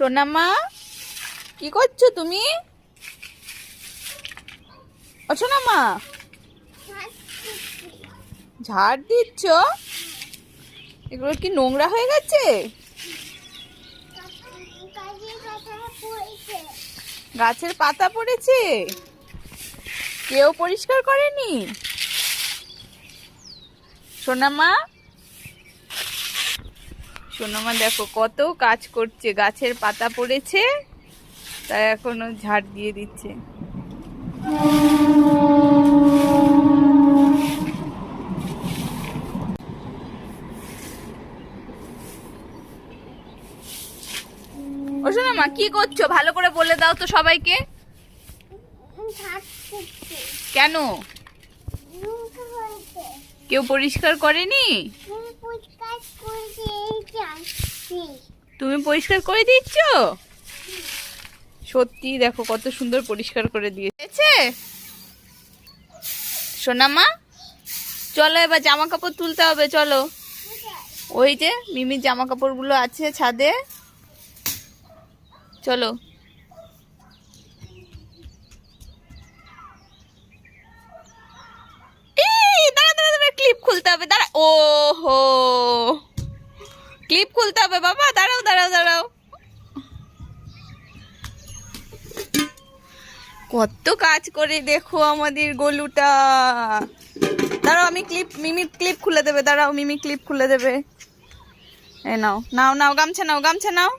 সোনামা, কি করছ তুমি? ও সোনামা, ঝাড় দিচ্ছ? এগুলো কি নোংরা হয়ে গেছে? গাছের পাতা পড়েছে? কেউ পরিষ্কার করেনি? সোনামা সোনামা দেখো কত কাজ করছে। গাছের পাতা পড়েছে তাই এখনও ঝাড় দিয়ে দিচ্ছে। ও সোনামা কি করছ? ভালো করে বলে দাও তো সবাইকে। কেন? কেউ পরিষ্কার করেনি? তুমি পরিষ্কার করে দিচ্ছ? সত্যি, দেখো কত সুন্দর পরিষ্কার করে দিয়েছে। সোনামা, চলো এবার জামা কাপড় তুলতে হবে, চলো। ওই যে, মিমির জামা কাপড়গুলো আছে ছাদে। চলো এই, দাঁড়া দাঁড়া দাঁড়া ক্লিপ খুলতে হবে দাঁড়া ও হো ক্লিপ হবে বাবা, দাঁড়াও দাঁড়াও দাঁড়াও। কত কাজ করে দেখো আমাদের গোলুটা। দাঁড়াও, আমি ক্লিপ মিমি ক্লিপ খুলে দেবে, দাঁড়াও, মিমি ক্লিপ খুলে দেবে। এ নাও নাও নাও, গামছা নাও গামছা নাও।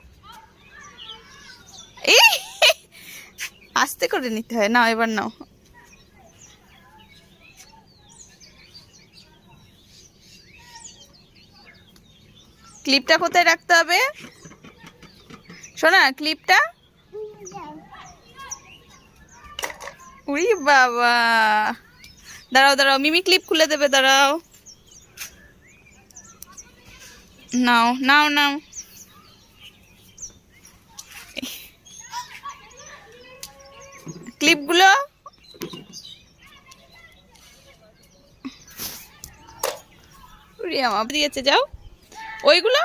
আস্তে করে নিতে হয়, নাও, এবার নাও। ক্লিপটা কোথায় রাখতে হবে? শোনা, ক্লিপটা? উড়ি বাবা। দাঁড়াও দাঁড়াও, মিমি ক্লিপ খুলে দেবে, দাঁড়াও। নাও নাও নাও। ক্লিপগুলো? দিয়েছে, যাও। ওইগুলো?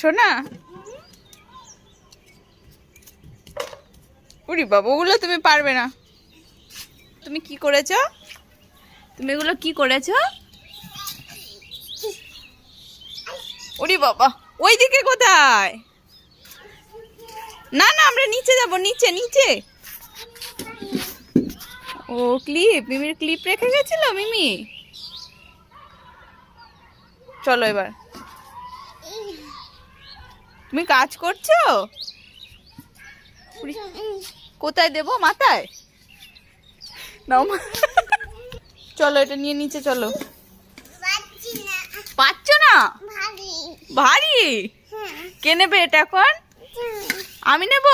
শোনা উরি বাবা, ওগুলো তুমি পারবে না। তুমি কি করেছ? তুমি এগুলো কি করেছ? উরি বাবা। ওইদিকে কোথায়? না না আমরা নিচে যাব নিচে নিচে। ও ক্লিপ মিমির ক্লিপ রেখে গেছিল মিমি? চলো এবার। তুমি কাজ করছ? কোথায় দেবো? মাথায়। চলো এটা নিয়ে নিচে চলো। পাচ্ছ না? ভারী? কে নেবে এটা এখন? আমি নেব?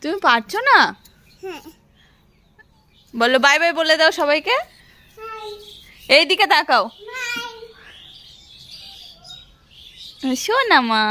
তুমি পারছ না? বলো, বাই বাই বলে দাও সবাইকে। এইদিকে তাকাও। শোনা মা।